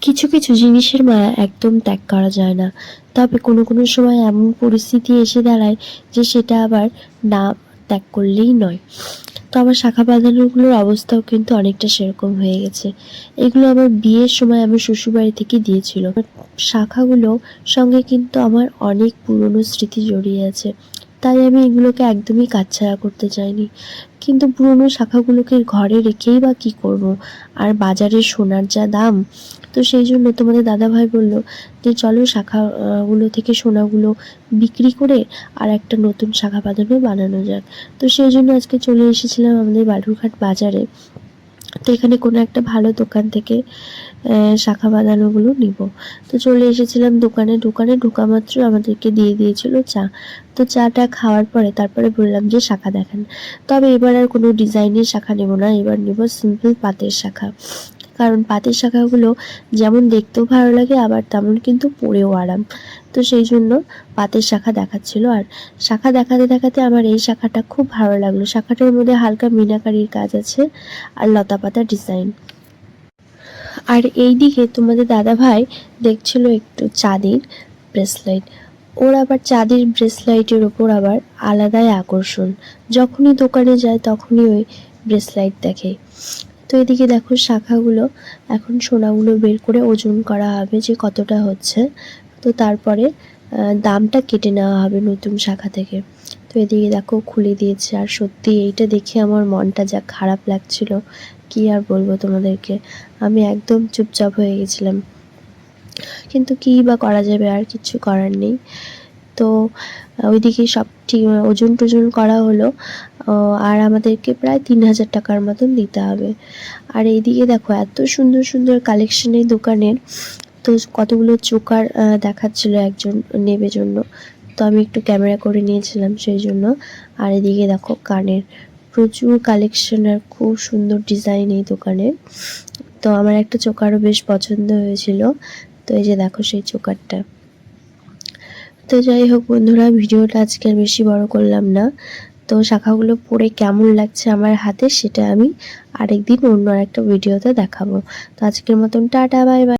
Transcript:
কিছু কিছু জিনিসের মায়া একদম ত্যাগ করা যায় না। তবে কোনো কোনো সময় এমন পরিস্থিতি এসে দাঁড়ায় যে সেটা আবার না ত্যাগ করলেই নয়। তো আমার শাখা বাঁধানোগুলোর অবস্থাও কিন্তু অনেকটা সেরকম হয়ে গেছে। এগুলো আমার বিয়ের সময় আমার শ্বশুরবাড়ি থেকে দিয়েছিল। শাখাগুলো সঙ্গে কিন্তু আমার অনেক পুরনো স্মৃতি জড়িয়ে আছে। তাই আমি এগুলোকে একদমই কাটছাড়া করতে চাইনি। কিন্তু পুরনো শাখাগুলোকে ঘরে রেখেই বা কী করব? আর বাজারে সোনার যা দাম, তো সেই জন্য তোমাদের দাদাভাই বলল যে, চলো শাখাগুলো থেকে সোনাগুলো বিক্রি করে আর একটা নতুন শাখা বাঁধানো বানানো যাক। তো সেই জন্য আজকে চলে এসেছিলাম আমাদের বালুরঘাট বাজারে। তো এখানে কোনো একটা ভালো দোকান থেকে শাখা বাঁধানোগুলো নিব। তো চলে এসেছিলাম দোকানে দোকানে ঢোকা মাত্র আমাদেরকে দিয়ে দিয়েছিল চা। তো চাটা খাওয়ার পরে তারপরে বললাম যে শাখা দেখান। তবে এবার আর কোনো ডিজাইনের শাখা নেব না, এবার নেব সিম্পল পাতের শাখা। কারণ পাতের শাখাগুলো যেমন দেখতেও ভালো লাগে, আবার তেমন কিন্তু পরেও আরাম। তো সেই জন্য পাতের শাখা দেখাচ্ছিল। আর শাখা দেখাতে দেখাতে আমার এই শাখাটা খুব ভালো লাগল। শাখাটার মধ্যে হালকা মিনাকারির কাজ আছে আর লতা পাতা ডিজাইন। আর এই দিকে তোমাদের দাদা ভাই দেখছিল একটু চাঁদির ব্রেসলাইট ওর আবার চাঁদির ব্রেসলাইটের ওপর আবার আলাদাই আকর্ষণ। যখনই দোকানে যায় তখনই ওই ব্রেসলাইট দেখে। তো এদিকে দেখো শাখাগুলো, এখন সোনাগুলো বের করে ওজন করা হবে যে কতটা হচ্ছে। তো তারপরে দামটা কেটে নেওয়া হবে নতুন শাখা থেকে। তো এদিকে দেখো খুলে দিয়েছে, আর সত্যি এইটা দেখে আমার মনটা যা খারাপ লাগছিল, কি আর বলব তোমাদেরকে? আমি একদম চুপচাপ হয়ে গেছিলাম। কিন্তু কী বা করা যাবে আর কিছু করার নেই। তো ওইদিকে সব ঠিক, ওজন টোজন করা হলো। আর আমাদেরকে প্রায় তিন হাজার টাকার মতন দিতে হবে। আর এইদিকে দেখো, এত সুন্দর সুন্দর কালেকশন এই দোকানের। তো কতগুলো চোকার দেখাচ্ছিল একজন নেবে জন্য। তো আমি একটু ক্যামেরা করে নিয়েছিলাম সেই জন্য। আর এদিকে দেখো, কানের প্রচুর কালেকশন আর খুব সুন্দর ডিজাইন এই দোকানে। তো আমার একটা চোকারও বেশ পছন্দ হয়েছিল। তো এই যে দেখো সেই চোকারটা। তো যাই হোক বন্ধুরা, ভিডিওটা আজকে আর বেশি বড় করলাম না। তো শাখাগুলো পরে কেমন লাগছে আমার হাতে সেটা আমি আরেকদিন অন্য একটা ভিডিওতে দেখাবো। তো আজকের মতন টাটা, বাই বাই।